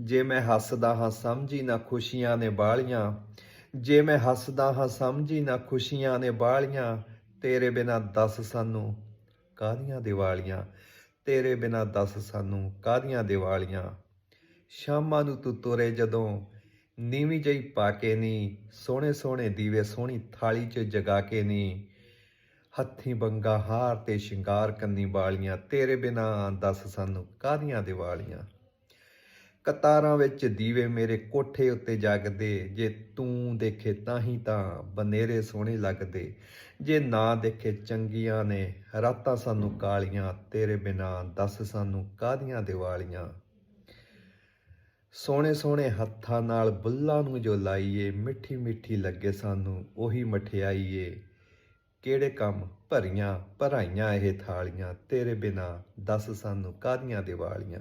ਜੇ ਮੈਂ ਹੱਸਦਾ ਹਾਂ, ਸਮਝੀ ਨਾ ਖੁਸ਼ੀਆਂ ਨੇ ਬਾਲੀਆਂ। ਜੇ ਮੈਂ ਹੱਸਦਾ ਹਾਂ, ਸਮਝੀ ਨਾ ਖੁਸ਼ੀਆਂ ਨੇ ਬਾਲੀਆਂ। ਤੇਰੇ ਬਿਨਾ ਦੱਸ ਸਾਨੂੰ ਕਾਹਦੀਆਂ ਦੀਵਾਲੀਆਂ? ਤੇਰੇ ਬਿਨਾ ਦੱਸ ਸਾਨੂੰ ਕਾਹਦੀਆਂ ਦੀਵਾਲੀਆਂ? ਸ਼ਾਮਾਂ ਨੂੰ ਤੂੰ ਤੁਰੇ ਜਦੋਂ ਨੀਵੀਂ ਜਈ ਪਾ ਕੇ ਨੀ, ਸੋਹਣੇ ਸੋਹਣੇ ਦੀਵੇ ਸੋਹਣੀ ਥਾਲੀ 'ਚ ਜਗਾ ਕੇ ਨੀ। ਹੱਥੀਂ ਬੰਗਾ ਹਾਰ ਤੇ ਸ਼ਿੰਗਾਰ ਕੰਨੀ ਵਾਲੀਆਂ ਤੇਰੇ ਬਿਨਾ ਦੱਸ ਸਾਨੂੰ ਕਾਹਦੀਆਂ ਦੀਵਾਲੀਆਂ? ਕਤਾਰਾਂ ਵਿੱਚ ਦੀਵੇ ਮੇਰੇ ਕੋਠੇ ਉੱਤੇ ਜਾਗਦੇ, ਜੇ ਤੂੰ ਦੇਖੇ ਤਾਂ ਹੀ ਤਾਂ ਬਨੇਰੇ ਸੋਹਣੇ ਲੱਗਦੇ। ਜੇ ਨਾ ਦੇਖੇ ਚੰਗੀਆਂ ਨੇ, ਰਾਤਾਂ ਸਾਨੂੰ ਕਾਲੀਆਂ, ਤੇਰੇ ਬਿਨਾ ਦੱਸ ਸਾਨੂੰ ਕਾਹਦੀਆਂ ਦੀਵਾਲੀਆਂ। ਸੋਹਣੇ ਸੋਹਣੇ ਹੱਥਾਂ ਨਾਲ ਬੁੱਲਾਂ ਨੂੰ ਜੋ ਲਾਈਏ, ਮਿੱਠੀ ਮਿੱਠੀ ਲੱਗੇ ਸਾਨੂੰ, ਉਹੀ ਮਠਿਆਈਏ। ਕਿਹੜੇ ਕੰਮ ਭਰੀਆਂ ਭਰਾਈਆਂ ਇਹ ਥਾਲੀਆਂ, ਤੇਰੇ ਬਿਨਾ ਦੱਸ ਸਾਨੂੰ ਕਾਹਦੀਆਂ ਦੀਵਾਲੀਆਂ।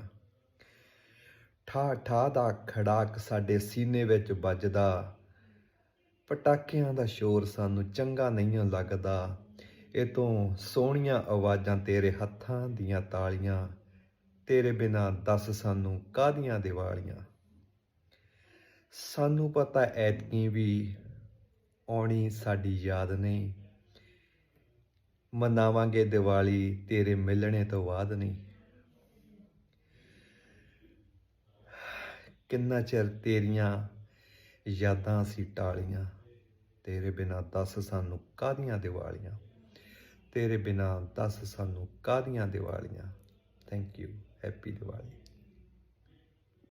ਠਾ ਠਾ ਦਾ ਖੜਾਕ ਸਾਡੇ ਸੀਨੇ ਵਿੱਚ ਵੱਜਦਾ। ਪਟਾਕਿਆਂ ਦਾ ਸ਼ੋਰ ਸਾਨੂੰ ਚੰਗਾ ਨਹੀਂ ਲੱਗਦਾ। ਇਹ ਤੋਂ ਸੋਹਣੀਆਂ ਆਵਾਜ਼ਾਂ ਤੇਰੇ ਹੱਥਾਂ ਦੀਆਂ ਤਾਲੀਆਂ, ਤੇਰੇ ਬਿਨਾ ਦੱਸ ਸਾਨੂੰ ਕਾਹਦੀਆਂ ਦੀਵਾਲੀਆਂ? ਸਾਨੂੰ ਪਤਾ ਐਤਕੀ ਵੀ ਆਉਣੀ ਸਾਡੀ ਯਾਦ ਨਹੀਂ। ਮਨਾਵਾਂਗੇ ਦੀਵਾਲੀ ਤੇਰੇ ਮਿਲਣੇ ਤੋਂ ਬਾਅਦ ਨਹੀਂ। ਕਿੰਨਾ ਚਿਰ ਤੇਰੀਆਂ ਯਾਦਾਂ ਅਸੀਂ ਟਾਲੀਆਂ? ਤੇਰੇ ਬਿਨਾ ਦੱਸ ਸਾਨੂੰ ਕਾਹਦੀਆਂ ਦੀਵਾਲੀਆਂ? ਤੇਰੇ ਬਿਨਾ ਦੱਸ ਸਾਨੂੰ ਕਾਹਦੀਆਂ ਦੀਵਾਲੀਆਂ? Thank you happy